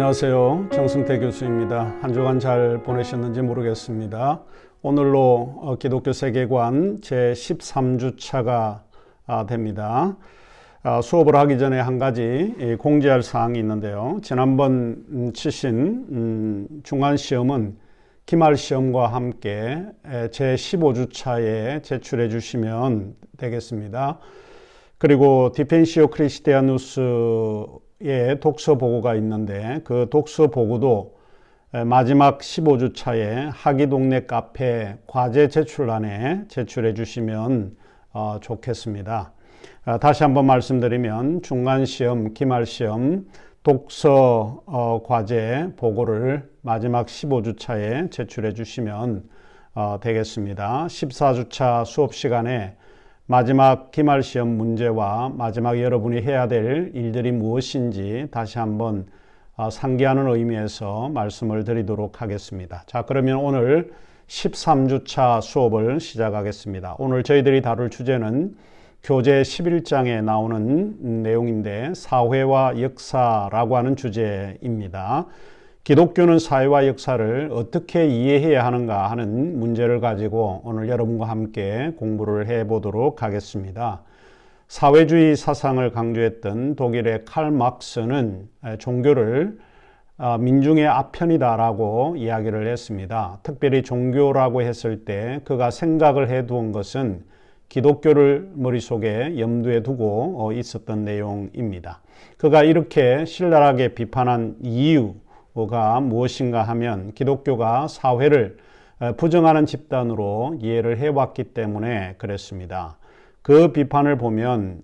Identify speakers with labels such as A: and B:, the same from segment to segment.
A: 안녕하세요. 정승태 교수입니다. 한 주간 잘 보내셨는지 모르겠습니다. 오늘로 어, 기독교 세계관 제 13주차가 아, 됩니다. 아, 수업을 하기 전에 한 가지 공지할 사항이 있는데요. 지난번 음, 치신 음, 중간 시험은 기말 시험과 함께 제 15주차에 제출해 주시면 되겠습니다. 그리고 디펜시오 크리스티아누스 의 독서 보고가 있는데 그 독서 보고도 마지막 15주 차에 하기 동네 카페 과제 제출란에 제출해 주시면 어, 좋겠습니다. 아, 다시 한번 말씀드리면 중간 시험, 기말 시험, 독서 어, 과제 보고를 마지막 15주 차에 제출해 주시면 어, 되겠습니다. 14주 차 수업 시간에 마지막 기말 시험 문제와 마지막 여러분이 해야 될 일들이 무엇인지 다시 한번 어, 상기하는 의미에서 말씀을 드리도록 하겠습니다. 자, 그러면 오늘 13주차 수업을 시작하겠습니다. 오늘 저희들이 다룰 주제는 교재 11장에 나오는 내용인데 사회와 역사라고 하는 주제입니다. 기독교는 사회와 역사를 어떻게 이해해야 하는가 하는 문제를 가지고 오늘 여러분과 함께 공부를 해 보도록 하겠습니다. 사회주의 사상을 강조했던 독일의 칼 막스는 종교를 아, 민중의 아편이다라고 이야기를 했습니다. 특별히 종교라고 했을 때 그가 생각을 해 두은 것은 기독교를 머릿속에 염두에 두고 어, 있었던 내용입니다. 그가 이렇게 신랄하게 비판한 이유, 가 무엇인가 하면 기독교가 사회를 부정하는 집단으로 이해를 해왔기 때문에 그랬습니다. 그 비판을 보면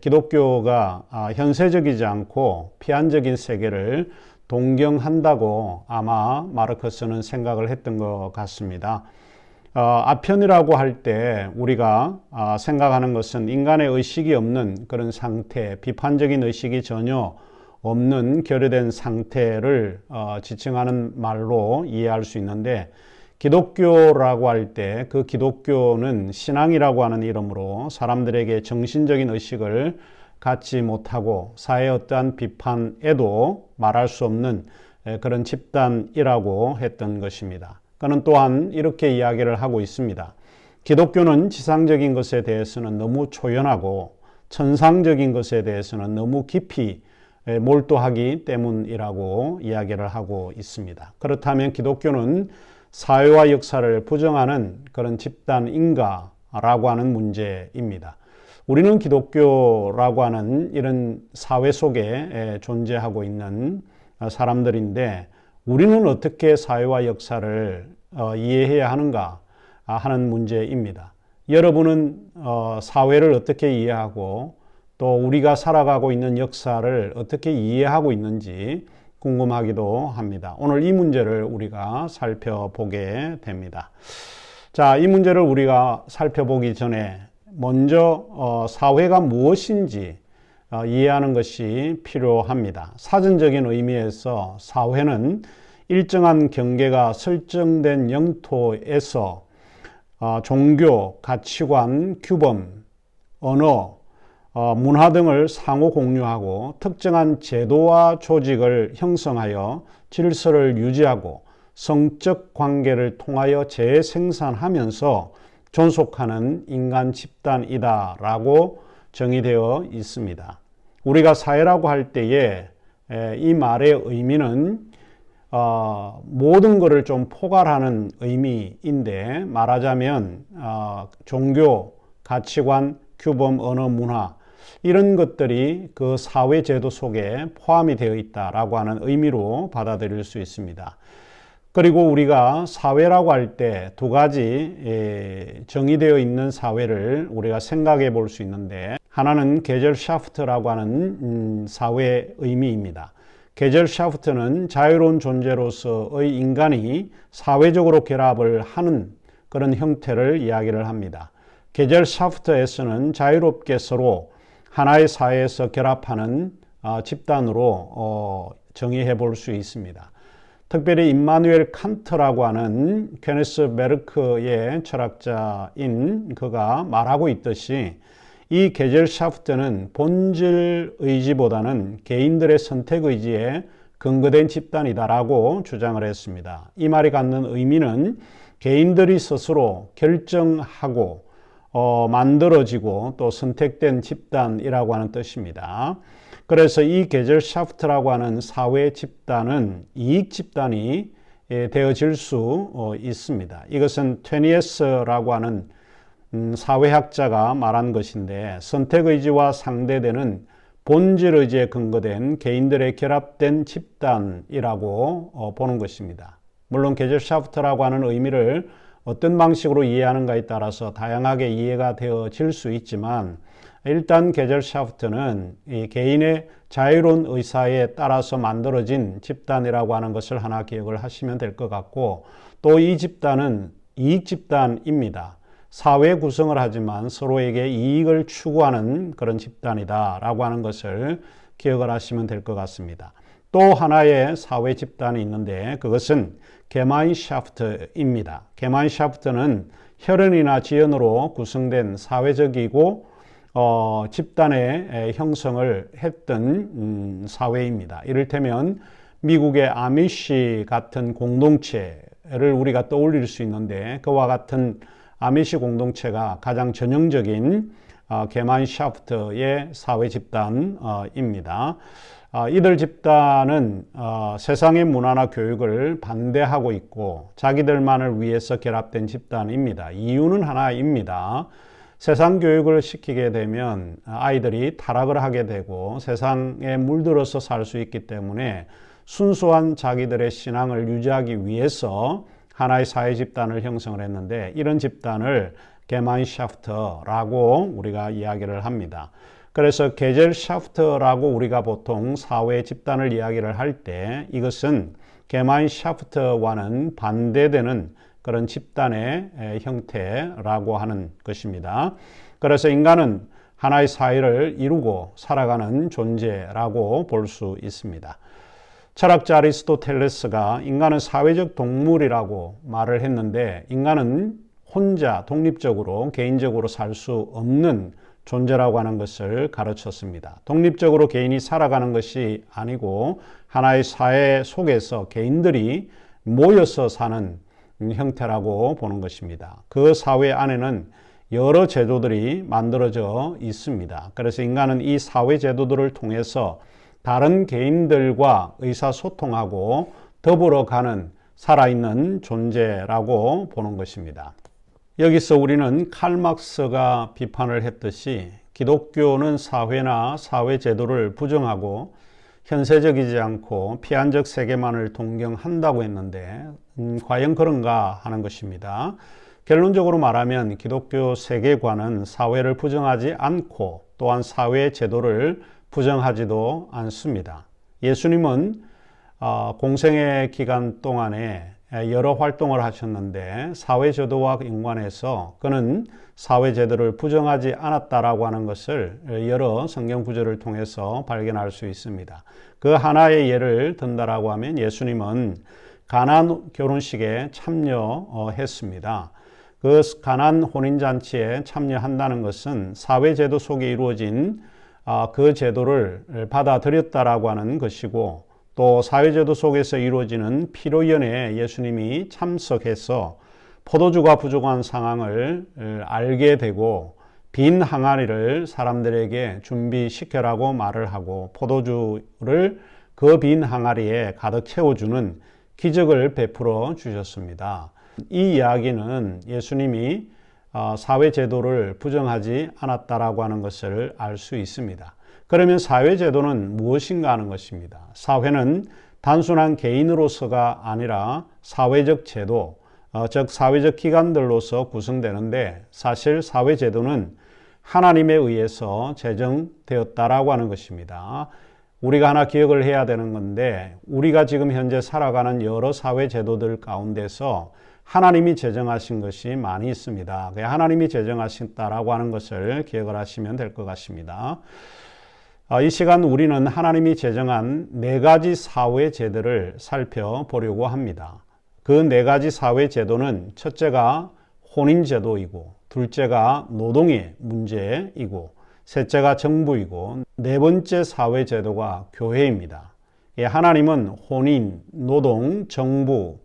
A: 기독교가 아, 현세적이지 않고 피안적인 세계를 동경한다고 아마 마르크스는 생각을 했던 것 같습니다. 어, 아편이라고 할 때 우리가 아, 생각하는 것은 인간의 의식이 없는 그런 상태, 비판적인 의식이 전혀 없는 결여된 상태를 어, 지칭하는 말로 이해할 수 있는데 기독교라고 할 때 그 기독교는 신앙이라고 하는 이름으로 사람들에게 정신적인 의식을 갖지 못하고 사회의 어떠한 비판에도 말할 수 없는 그런 집단이라고 했던 것입니다. 그는 또한 이렇게 이야기를 하고 있습니다. 기독교는 지상적인 것에 대해서는 너무 초연하고 천상적인 것에 대해서는 너무 깊이 몰두하기 때문이라고 이야기를 하고 있습니다. 그렇다면 기독교는 사회와 역사를 부정하는 그런 집단인가라고 하는 문제입니다. 우리는 기독교라고 하는 이런 사회 속에 존재하고 있는 사람들인데 우리는 어떻게 사회와 역사를 어, 이해해야 하는가 하는 문제입니다. 여러분은 어, 사회를 어떻게 이해하고 또 우리가 살아가고 있는 역사를 어떻게 이해하고 있는지 궁금하기도 합니다. 오늘 이 문제를 우리가 살펴보게 됩니다. 자, 이 문제를 우리가 살펴보기 전에 먼저 어, 사회가 무엇인지 어, 이해하는 것이 필요합니다. 사전적인 의미에서 사회는 일정한 경계가 설정된 영토에서 어, 종교, 가치관, 규범, 언어, 어, 문화 등을 상호 공유하고 특정한 제도와 조직을 형성하여 질서를 유지하고 성적 관계를 통하여 재생산하면서 존속하는 인간 집단이다라고 정의되어 있습니다. 우리가 사회라고 할 때에 이 말의 의미는 어, 모든 것을 좀 포괄하는 의미인데 말하자면 어, 종교, 가치관, 규범, 언어, 문화 이런 것들이 그 사회 제도 속에 포함이 되어 있다라고 하는 의미로 받아들일 수 있습니다. 그리고 우리가 사회라고 할 때 두 가지 예, 정의되어 있는 사회를 우리가 생각해 볼 수 있는데 하나는 계절 샤프트라고 하는 음, 사회 의미입니다. 계절 샤프트는 자유로운 존재로서의 인간이 사회적으로 결합을 하는 그런 형태를 이야기를 합니다. 계절 샤프트에서는 자유롭게 서로 하나의 사회에서 결합하는 어, 집단으로 어, 정의해 볼 수 있습니다. 특별히 임마누엘 칸트라고 하는 케네스 베르크의 철학자인 그가 말하고 있듯이 이 계절 샤프트는 본질 의지보다는 개인들의 선택 의지에 근거된 집단이다라고 주장을 했습니다. 이 말이 갖는 의미는 개인들이 스스로 결정하고 어, 만들어지고 또 선택된 집단이라고 하는 뜻입니다. 그래서 이 계절 샤프트라고 하는 사회 집단은 이익 집단이 예, 되어질 수 어, 있습니다. 이것은 테니에스라고 하는 음, 사회학자가 말한 것인데 선택 의지와 상대되는 본질 의지에 근거된 개인들의 결합된 집단이라고 어, 보는 것입니다. 물론 계절 샤프트라고 하는 의미를 어떤 방식으로 이해하는가에 따라서 다양하게 이해가 되어질 수 있지만 일단 계절 샤프트는 이 개인의 자유로운 의사에 따라서 만들어진 집단이라고 하는 것을 하나 기억을 하시면 될 것 같고 또 이 집단은 이익 집단입니다. 사회 구성을 하지만 서로에게 이익을 추구하는 그런 집단이다라고 하는 것을 기억을 하시면 될 것 같습니다. 또 하나의 사회 집단이 있는데 그것은 게마인샤프트입니다. 게마인샤프트는 혈연이나 지연으로 구성된 사회적이고 어, 집단의 형성을 했던 음, 사회입니다. 이를테면 미국의 아미시 같은 공동체를 우리가 떠올릴 수 있는데 그와 같은 아미시 공동체가 가장 전형적인 어, 게마인샤프트의 사회 집단입니다. 어, 이들 집단은 어, 세상의 문화나 교육을 반대하고 있고 자기들만을 위해서 결합된 집단입니다. 이유는 하나입니다. 세상 교육을 시키게 되면 아이들이 타락을 하게 되고 세상에 물들어서 살 수 있기 때문에 순수한 자기들의 신앙을 유지하기 위해서 하나의 사회 집단을 형성을 했는데 이런 집단을 게마인샤프트라고 우리가 이야기를 합니다. 그래서 게젤 샤프트라고 우리가 보통 사회 집단을 이야기를 할 때 이것은 게마인 샤프트와는 반대되는 그런 집단의 형태라고 하는 것입니다. 그래서 인간은 하나의 사회를 이루고 살아가는 존재라고 볼 수 있습니다. 철학자 아리스토텔레스가 인간은 사회적 동물이라고 말을 했는데 인간은 혼자 독립적으로 개인적으로 살 수 없는 존재라고 하는 것을 가르쳤습니다. 독립적으로 개인이 살아가는 것이 아니고 하나의 사회 속에서 개인들이 모여서 사는 형태라고 보는 것입니다. 그 사회 안에는 여러 제도들이 만들어져 있습니다. 그래서 인간은 이 사회 제도들을 통해서 다른 개인들과 의사소통하고 더불어 가는 살아있는 존재라고 보는 것입니다. 여기서 우리는 칼막스가 비판을 했듯이 기독교는 사회나 사회 제도를 부정하고 현세적이지 않고 피한적 세계만을 동경한다고 했는데 음, 과연 그런가 하는 것입니다. 결론적으로 말하면 기독교 세계관은 사회를 부정하지 않고 또한 사회 제도를 부정하지도 않습니다. 예수님은 어, 공생의 기간 동안에 여러 활동을 하셨는데 사회제도와 연관해서 그는 사회제도를 부정하지 않았다라고 하는 것을 여러 성경 구절을 통해서 발견할 수 있습니다. 그 하나의 예를 든다라고 하면 예수님은 가난 결혼식에 참여했습니다. 그 가난 혼인잔치에 참여한다는 것은 사회제도 속에 이루어진 아, 그 제도를 받아들였다라고 하는 것이고 또 사회제도 속에서 이루어지는 피로연에 예수님이 참석해서 포도주가 부족한 상황을 알게 되고 빈 항아리를 사람들에게 준비시켜라고 말을 하고 포도주를 그 빈 항아리에 가득 채워주는 기적을 베풀어 주셨습니다. 이 이야기는 예수님이 어, 사회제도를 부정하지 않았다라고 하는 것을 알 수 있습니다. 그러면 사회제도는 무엇인가 하는 것입니다. 사회는 단순한 개인으로서가 아니라 사회적 제도, 어, 즉 사회적 기관들로서 구성되는데 사실 사회제도는 하나님에 의해서 제정되었다라고 하는 것입니다. 우리가 하나 기억을 해야 되는 건데 우리가 지금 현재 살아가는 여러 사회 제도들 가운데서 하나님이 제정하신 것이 많이 있습니다. 하나님이 제정하셨다라고 하는 것을 기억을 하시면 될 것 같습니다. 아, 이 시간 우리는 하나님이 제정한 네 가지 사회 제도를 살펴보려고 합니다. 그 네 가지 사회 제도는 첫째가 혼인 제도이고, 둘째가 노동의 문제이고, 셋째가 정부이고, 네 번째 사회 제도가 교회입니다. 예, 하나님은 혼인, 노동, 정부,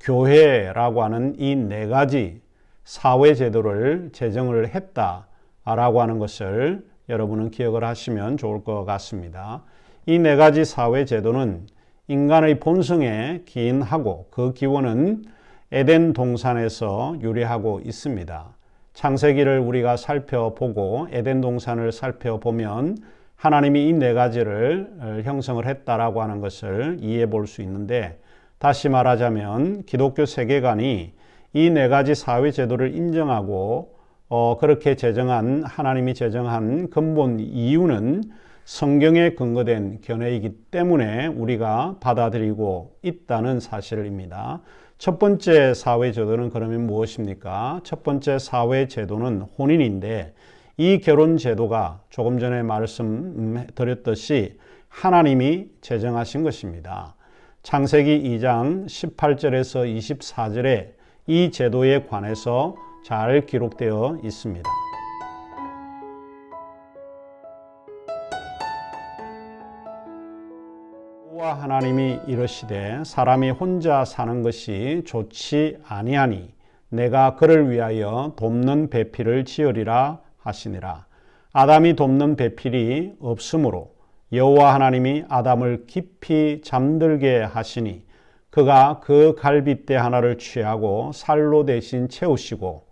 A: 교회라고 하는 이 네 가지 사회 제도를 제정을 했다라고 하는 것을 여러분은 기억을 하시면 좋을 것 같습니다. 이 네 가지 사회 제도는 인간의 본성에 기인하고 그 기원은 에덴 동산에서 유래하고 있습니다. 창세기를 우리가 살펴보고 에덴 동산을 살펴보면 하나님이 이 네 가지를 형성을 했다라고 하는 것을 이해해 볼 수 있는데 다시 말하자면 기독교 세계관이 이 네 가지 사회 제도를 인정하고 어, 그렇게 제정한 하나님이 제정한 근본 이유는 성경에 근거된 견해이기 때문에 우리가 받아들이고 있다는 사실입니다. 첫 번째 사회 제도는 그러면 무엇입니까? 첫 번째 사회 제도는 혼인인데 이 결혼 제도가 조금 전에 말씀드렸듯이 하나님이 제정하신 것입니다. 창세기 2장 18절에서 24절에 이 제도에 관해서 잘 기록되어 있습니다. 여호와 하나님이 이르시되 사람이 혼자 사는 것이 좋지 아니하니 내가 그를 위하여 돕는 배필을 지으리라 하시니라. 아담이 돕는 배필이 없으므로 여호와 하나님이 아담을 깊이 잠들게 하시니 그가 그 갈빗대 하나를 취하고 살로 대신 채우시고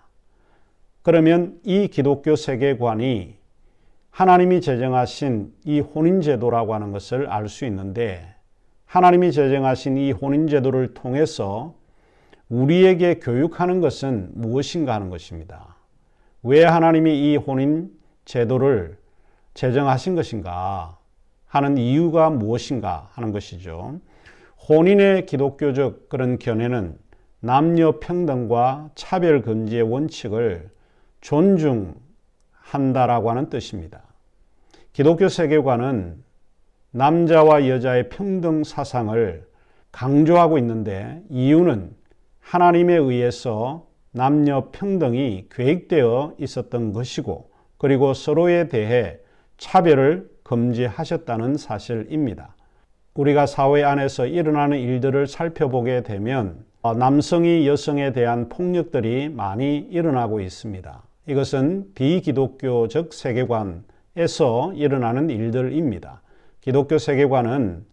A: 그러면 이 기독교 세계관이 하나님이 제정하신 이 혼인제도라고 하는 것을 알 수 있는데 하나님이 제정하신 이 혼인제도를 통해서 우리에게 교육하는 것은 무엇인가 하는 것입니다. 왜 하나님이 이 혼인제도를 제정하신 것인가 하는 이유가 무엇인가 하는 것이죠. 혼인의 기독교적 그런 견해는 남녀 평등과 차별 금지의 원칙을 존중한다라고 하는 뜻입니다. 기독교 세계관은 남자와 여자의 평등 사상을 강조하고 있는데 이유는 하나님에 의해서 남녀 평등이 계획되어 있었던 것이고 그리고 서로에 대해 차별을 금지하셨다는 사실입니다. 우리가 사회 안에서 일어나는 일들을 살펴보게 되면 어, 남성이 여성에 대한 폭력들이 많이 일어나고 있습니다. 이것은 비기독교적 세계관에서 일어나는 일들입니다. 기독교 세계관은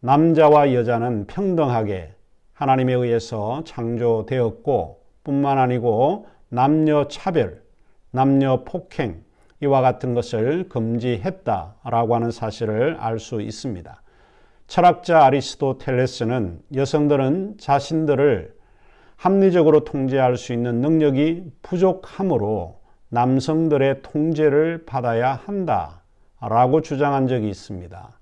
A: 남자와 여자는 평등하게 하나님에 의해서 창조되었고 뿐만 아니고 남녀 차별, 남녀 폭행 이와 같은 것을 금지했다라고 하는 사실을 알 수 있습니다. 철학자 아리스토텔레스는 여성들은 자신들을 합리적으로 통제할 수 있는 능력이 부족하므로 남성들의 통제를 받아야 한다 라고 주장한 적이 있습니다.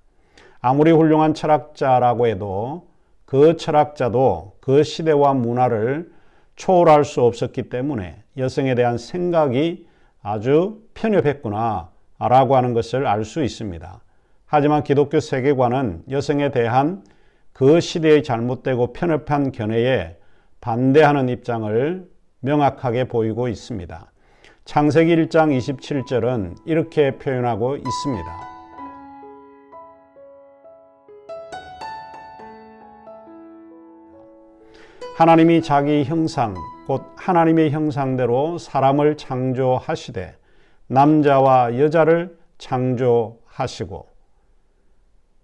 A: 아무리 훌륭한 철학자라고 해도 그 철학자도 그 시대와 문화를 초월할 수 없었기 때문에 여성에 대한 생각이 아주 편협했구나 라고 하는 것을 알 수 있습니다. 하지만 기독교 세계관은 여성에 대한 그 시대의 잘못되고 편협한 견해에 반대하는 입장을 명확하게 보이고 있습니다. 창세기 1장 27절은 이렇게 표현하고 있습니다. 하나님이 자기 형상, 곧 하나님의 형상대로 사람을 창조하시되 남자와 여자를 창조하시고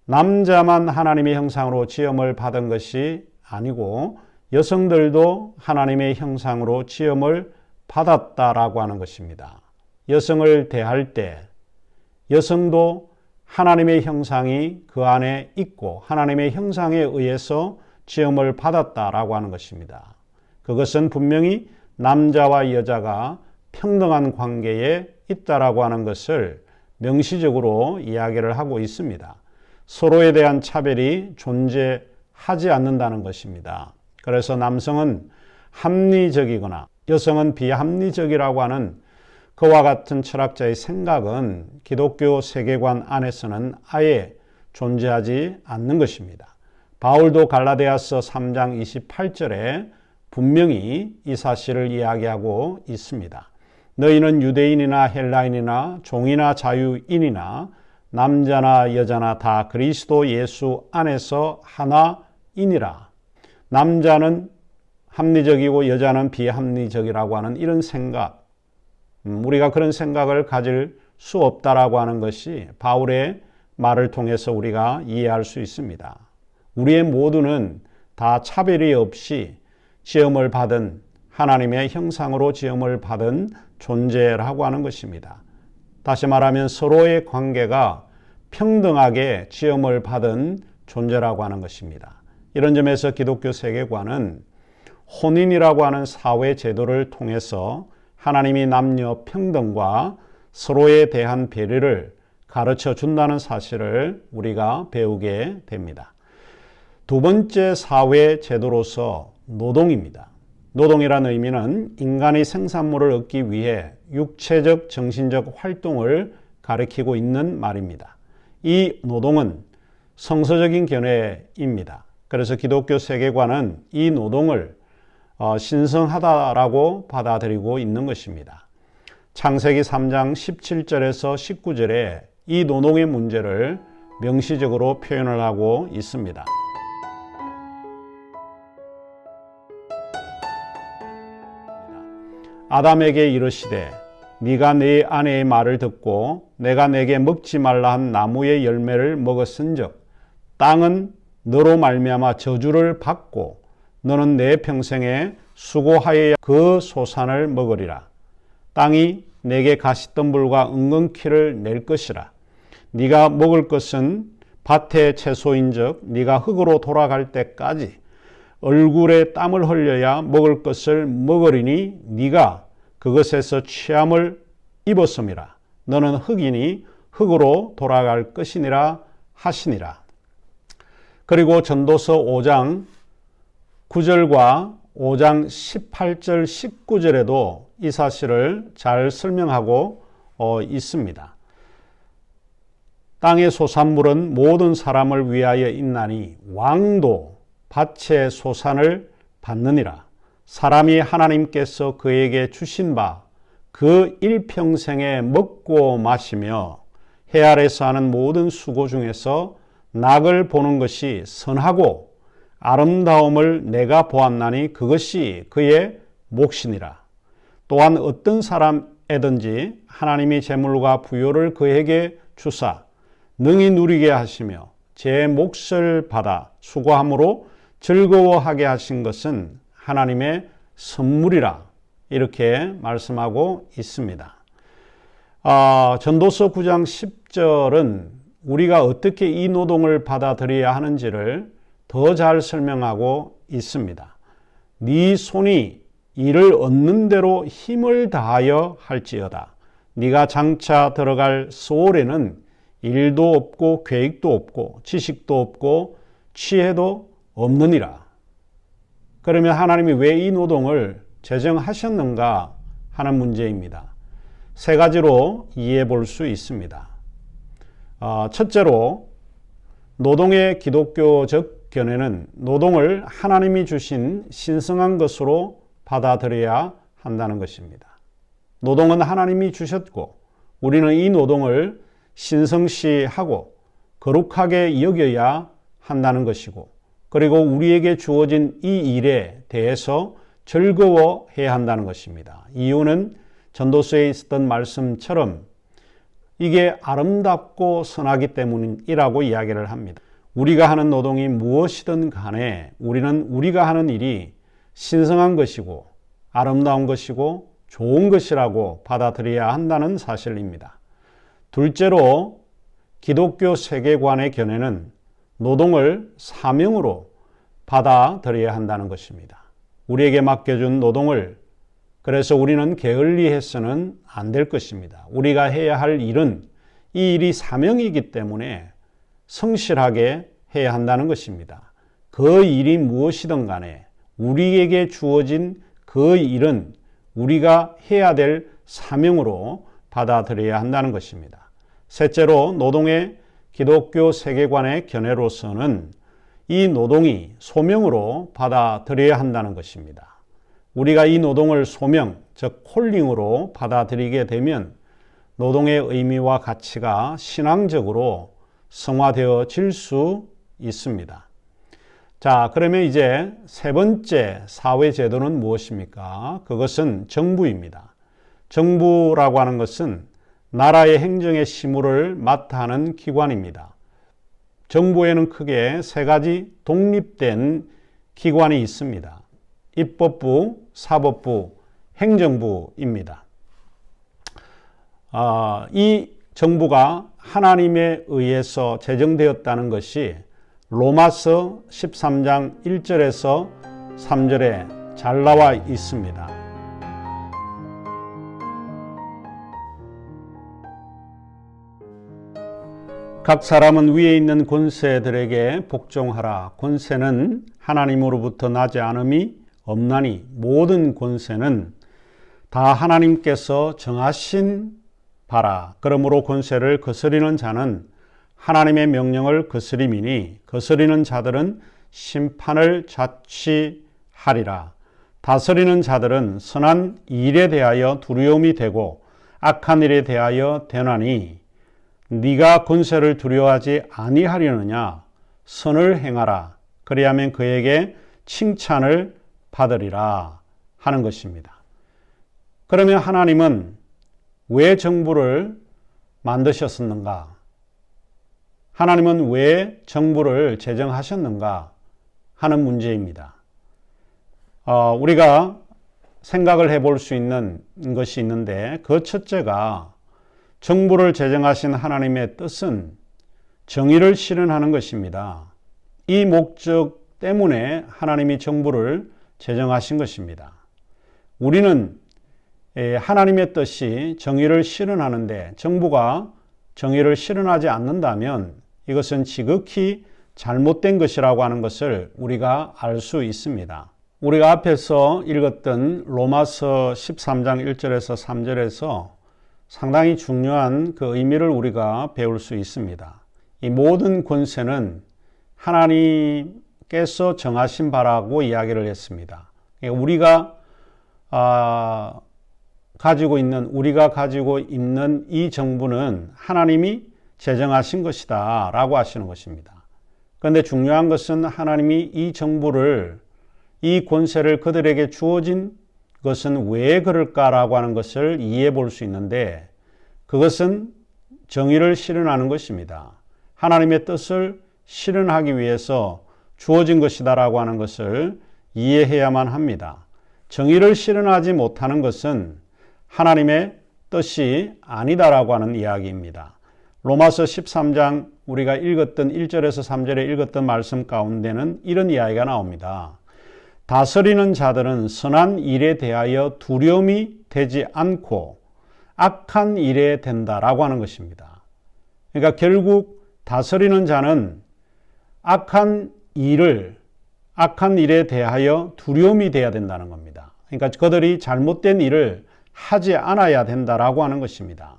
A: 남자만 하나님의 형상으로 지음을 받은 것이 아니고 여성들도 하나님의 형상으로 지음을 받았다라고 하는 것입니다. 여성을 대할 때 여성도 하나님의 형상이 그 안에 있고 하나님의 형상에 의해서 지음을 받았다라고 하는 것입니다. 그것은 분명히 남자와 여자가 평등한 관계에 있다라고 하는 것을 명시적으로 이야기를 하고 있습니다. 서로에 대한 차별이 하지 않는다는 것입니다. 그래서 남성은 합리적이거나 여성은 비합리적이라고 하는 그와 같은 철학자의 생각은 기독교 세계관 안에서는 아예 존재하지 않는 것입니다. 바울도 갈라디아서 3장 28절에 분명히 이 사실을 이야기하고 있습니다. 너희는 유대인이나 헬라인이나 종이나 자유인이나 남자나 여자나 다 그리스도 예수 안에서 하나이니라. 남자는 합리적이고 여자는 비합리적이라고 하는 이런 생각, 음, 우리가 그런 생각을 가질 수 없다라고 하는 것이 바울의 말을 통해서 우리가 이해할 수 있습니다. 우리의 모두는 다 차별이 없이 지음을 받은 하나님의 형상으로 지음을 받은 존재라고 하는 것입니다. 다시 말하면 서로의 관계가 평등하게 지음을 받은 존재라고 하는 것입니다. 이런 점에서 기독교 세계관은 혼인이라고 하는 사회 제도를 통해서 하나님이 남녀 평등과 서로에 대한 배려를 가르쳐 준다는 사실을 우리가 배우게 됩니다. 두 번째 사회 제도로서 노동입니다. 노동이라는 의미는 인간의 생산물을 얻기 위해 육체적, 정신적 활동을 가리키고 있는 말입니다. 이 노동은 성서적인 견해입니다. 그래서 기독교 세계관은 이 노동을 어, 신성하다라고 받아들이고 있는 것입니다. 창세기 3장 17절에서 19절에 이 노동의 문제를 명시적으로 표현을 하고 있습니다. 아담에게 이르시되 네가 네 아내의 말을 듣고 내가 내게 먹지 말라 한 나무의 열매를 먹었은즉 땅은 너로 말미암아 저주를 받고 너는 내 평생에 수고하여야 그 소산을 먹으리라 땅이 내게 가시덤불과 은근키를 낼 것이라 네가 먹을 것은 밭의 채소인즉 네가 흙으로 돌아갈 때까지 얼굴에 땀을 흘려야 먹을 것을 먹으리니 네가 그것에서 취함을 입었음이라. 너는 흙이니 흙으로 돌아갈 것이니라 하시니라. 그리고 전도서 5장 9절과 5장 18절 19절에도 이 사실을 잘 설명하고 어, 있습니다. 땅의 소산물은 모든 사람을 위하여 있나니 왕도 밭의 소산을 받느니라. 사람이 하나님께서 그에게 주신 바 그 일평생에 먹고 마시며 해 아래서 하는 모든 수고 중에서 낙을 보는 것이 선하고 아름다움을 내가 보았나니 그것이 그의 몫이니라. 또한 어떤 사람에든지 하나님이 재물과 부요를 그에게 주사 능히 누리게 하시며 제 몫을 받아 수고함으로 즐거워하게 하신 것은 하나님의 선물이라 이렇게 말씀하고 있습니다. 아, 전도서 9장 10절은 우리가 어떻게 이 노동을 받아들여야 하는지를 더 잘 설명하고 있습니다. 네 손이 이를 얻는 대로 힘을 다하여 할지어다. 네가 장차 들어갈 소홀에는 일도 없고 계획도 없고 지식도 없고 지혜도 없느니라. 그러면 하나님이 왜 이 노동을 제정하셨는가 하는 문제입니다. 세 가지로 이해해 볼수 있습니다. 어, 첫째로 노동의 기독교적 견해는 노동을 하나님이 주신 신성한 것으로 받아들여야 한다는 것입니다. 노동은 하나님이 주셨고 우리는 이 노동을 신성시하고 거룩하게 여겨야 한다는 것이고 그리고 우리에게 주어진 이 일에 대해서 즐거워해야 한다는 것입니다. 이유는 전도서에 있었던 말씀처럼 이게 아름답고 선하기 때문이라고 이야기를 합니다. 우리가 하는 노동이 무엇이든 간에 우리는 우리가 하는 일이 신성한 것이고 아름다운 것이고 좋은 것이라고 받아들여야 한다는 사실입니다. 둘째로 기독교 세계관의 견해는 노동을 사명으로 받아들여야 한다는 것입니다. 우리에게 맡겨준 노동을 그래서 우리는 게을리해서는 안 될 것입니다. 우리가 해야 할 일은 이 일이 사명이기 때문에 성실하게 해야 한다는 것입니다. 그그 일이 무엇이든 간에 우리에게 주어진 그 일은 우리가 해야 될 사명으로 받아들여야 한다는 것입니다. 셋째로 노동의 기독교 세계관의 견해로서는 이 노동이 소명으로 받아들여야 한다는 것입니다. 우리가 이 노동을 소명, 즉 콜링으로 받아들이게 되면 노동의 의미와 가치가 신앙적으로 성화되어질 수 있습니다. 자, 그러면 이제 세 번째 사회 제도는 무엇입니까? 그것은 정부입니다. 정부라고 하는 것은 나라의 행정의 시무를 맡아 하는 기관입니다. 정부에는 크게 세 가지 독립된 기관이 있습니다. 입법부, 사법부, 행정부입니다. 아, 이 정부가 하나님에 의해서 제정되었다는 것이 로마서 13장 1절에서 3절에 잘 나와 있습니다. 각 사람은 위에 있는 권세들에게 복종하라. 권세는 하나님으로부터 나지 않음이 없나니 모든 권세는 다 하나님께서 정하신 바라. 그러므로 권세를 거스리는 자는 하나님의 명령을 거스림이니 거스리는 자들은 심판을 자취하리라. 다스리는 자들은 선한 일에 대하여 두려움이 되고 악한 일에 대하여 되나니 네가 권세를 두려워하지 아니하려느냐 선을 행하라 그리하면 그에게 칭찬을 받으리라 하는 것입니다. 그러면 하나님은 왜 정부를 만드셨었는가? 하나님은 왜 정부를 제정하셨는가 하는 문제입니다. 어, 우리가 생각을 해볼 수 있는 것이 있는데 그 첫째가 정부를 제정하신 하나님의 뜻은 정의를 실현하는 것입니다. 이 목적 때문에 하나님이 정부를 제정하신 것입니다. 우리는 하나님의 뜻이 정의를 실현하는데 정부가 정의를 실현하지 않는다면 이것은 지극히 잘못된 것이라고 하는 것을 우리가 알 수 있습니다. 우리가 앞에서 읽었던 로마서 13장 1절에서 3절에서 상당히 중요한 그 의미를 우리가 배울 수 있습니다. 이 모든 권세는 하나님 께서 정하신 바라고 이야기를 했습니다. 그러니까 우리가 아, 가지고 있는 우리가 가지고 있는 이 정부는 하나님이 제정하신 것이다 라고 하시는 것입니다. 그런데 중요한 것은 하나님이 이 정부를 이 권세를 그들에게 주어진 그것은 왜 그럴까라고 하는 것을 이해해 볼 수 있는데 그것은 정의를 실현하는 것입니다. 하나님의 뜻을 실현하기 위해서 주어진 것이다라고 하는 것을 이해해야만 합니다. 정의를 실현하지 못하는 것은 하나님의 뜻이 아니다라고 하는 이야기입니다. 로마서 13장 우리가 읽었던 1절에서 3절에 읽었던 말씀 가운데는 이런 이야기가 나옵니다. 다스리는 자들은 선한 일에 대하여 두려움이 되지 않고 악한 일에 된다라고 하는 것입니다. 그러니까 결국 다스리는 자는 악한 일을 악한 일에 대하여 두려움이 돼야 된다는 겁니다. 그러니까 그들이 잘못된 일을 하지 않아야 된다라고 하는 것입니다.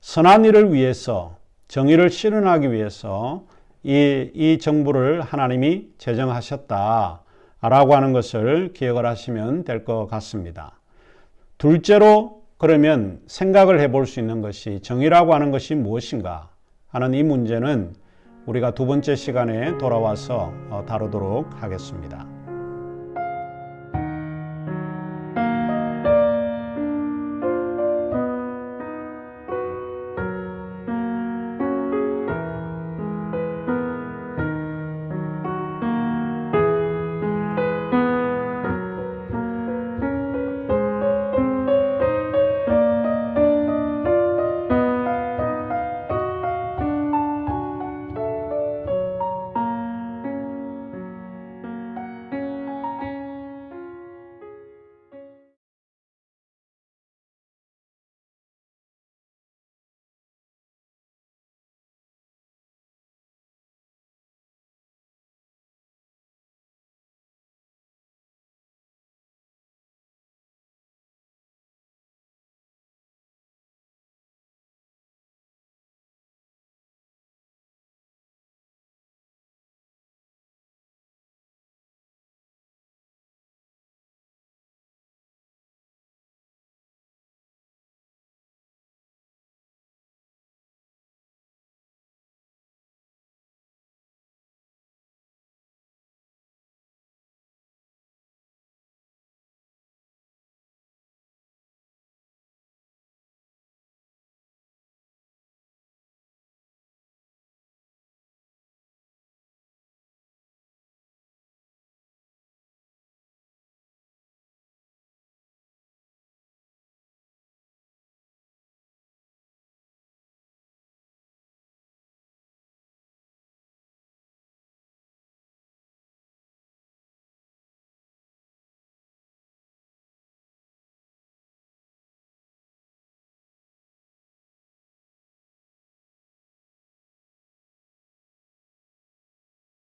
A: 선한 일을 위해서 정의를 실현하기 위해서 이, 이 정부를 하나님이 제정하셨다. 라고 하는 것을 기억을 하시면 될 것 같습니다. 둘째로 그러면 생각을 해볼 수 있는 것이 정의라고 하는 것이 무엇인가 하는 이 문제는 우리가 두 번째 시간에 돌아와서 어, 다루도록 하겠습니다.